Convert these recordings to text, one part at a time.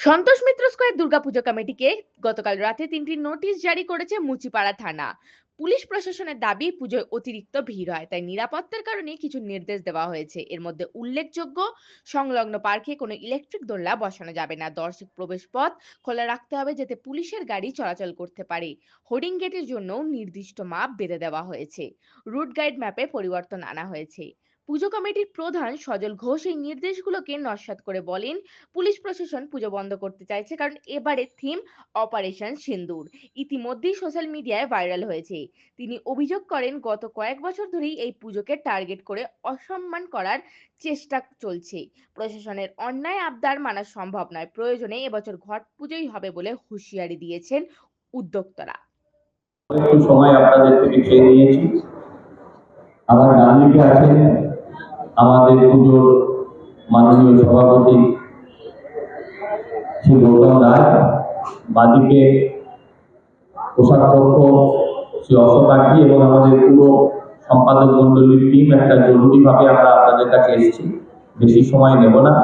Santosh Mitra square Durga Puja কমিটিকে গতকাল রাতে তিনটি নোটিশ জারি করেছে মুচিপাড়া থানা। পুলিশ প্রশাসনের দাবি, পুজোয় অতিরিক্ত ভিড় হয়, তাই নিরাপত্তার কারণে কিছু নির্দেশ দেওয়া হয়েছে। এর মধ্যে উল্লেখযোগ্য, সংলগ্ন পার্কে কোনো ইলেকট্রিক দোলনা বসানো যাবে না। দর্শক প্রবেশ পথ খোলা রাখতে হবে যাতে পুলিশের গাড়ি চলাচল করতে পারে। হোর্ডিং গেটের জন্য নির্দিষ্ট মাপ বেঁধে দেওয়া হয়েছে। রুট গাইড ম্যাপে পরিবর্তন আনা হয়েছে। পুজো কমিটির প্রধান সজল ঘোষ এই নির্দেশগুলোকে নস্যাৎ করে বলেন, পুলিশ প্রশাসন পুজো বন্ধ করতে চাইছে কারণ এবারে থিম অপারেশন সিন্দুর ইতিমধ্যেই সোশ্যাল মিডিয়ায় ভাইরাল হয়েছে। তিনি অভিযোগ করেন, গত কয়েক বছর ধরেই এই পুজোকে টার্গেট করে অসম্মান করার চেষ্টা চলছে। প্রশাসনের অন্যায় আবদার মানা সম্ভব নয়। প্রয়োজনে এবছর ঘট পুজোই হবে বলে হুঁশিয়ারি দিয়েছেন উদ্যোক্তারা। সময় আপনাদের থেকে চেয়ে নিয়েছি। আমার ডান দিকে আছেন আমাদের পুজোর মাননীয় সভাপতি শ্রী গৌতম রায়, বাদিকে কোষাধ্যক্ষ শ্রী অশোক কাঠি এবং আমাদের পুরো সম্পাদক মন্ডলীর টিম একটা জরুরিভাবে আমরা আপনাদের কাছে এসেছি। বেশি সময় নেব না।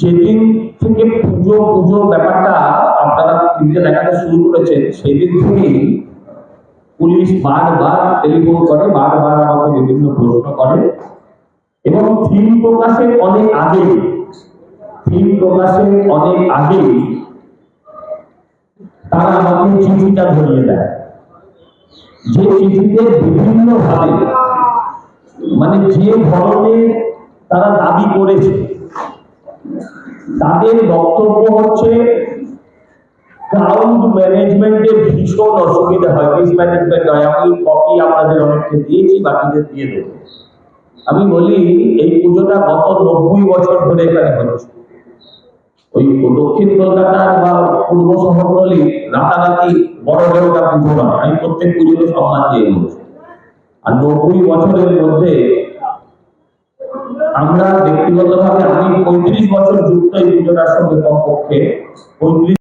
যেদিন থেকে পুজো পুজো ব্যাপারটা আপনারা টিভিতে দেখাতে শুরু করেছেন, সেদিন থেকেই পুলিশ বারবার টেলিফোন করে, বারবার আমাকে বিভিন্ন প্রশ্ন করে। এবং থিম প্রকাশের অনেক আগে থিম প্রকাশের অনেক আগে তারা আমাকে চিঠিটা ধরিয়ে দেয়। যে চিঠিতে বিভিন্ন ভাবে মানে যে ধরনের তারা দাবি করেছে, তাদের বক্তব্য হচ্ছে ক্রাউড ম্যানেজমেন্টে ভীষণ অসুবিধা হয়। কেস ম্যানেজমেন্ট হয় আমি কপি আপনাদের অনেককে দিয়েছি, বাকিদের দিয়ে দেবো। আমি বলি, এই পুজোটা গত নব্বই বছর ধরে এখানে হচ্ছে ওই দক্ষিণ কলকাতার বা পূর্ব শহরতলি রাতারাতি বড় বড়টা পুজো নয়, আমি প্রত্যেক পুজোকে সম্মান দিয়ে বলছি আর নব্বই বছরের মধ্যে আমরা ব্যক্তিগতভাবে আমি পঁয়ত্রিশ বছর যুক্ত এই পুজোটার সঙ্গে কমপক্ষে পঁয়ত্রিশ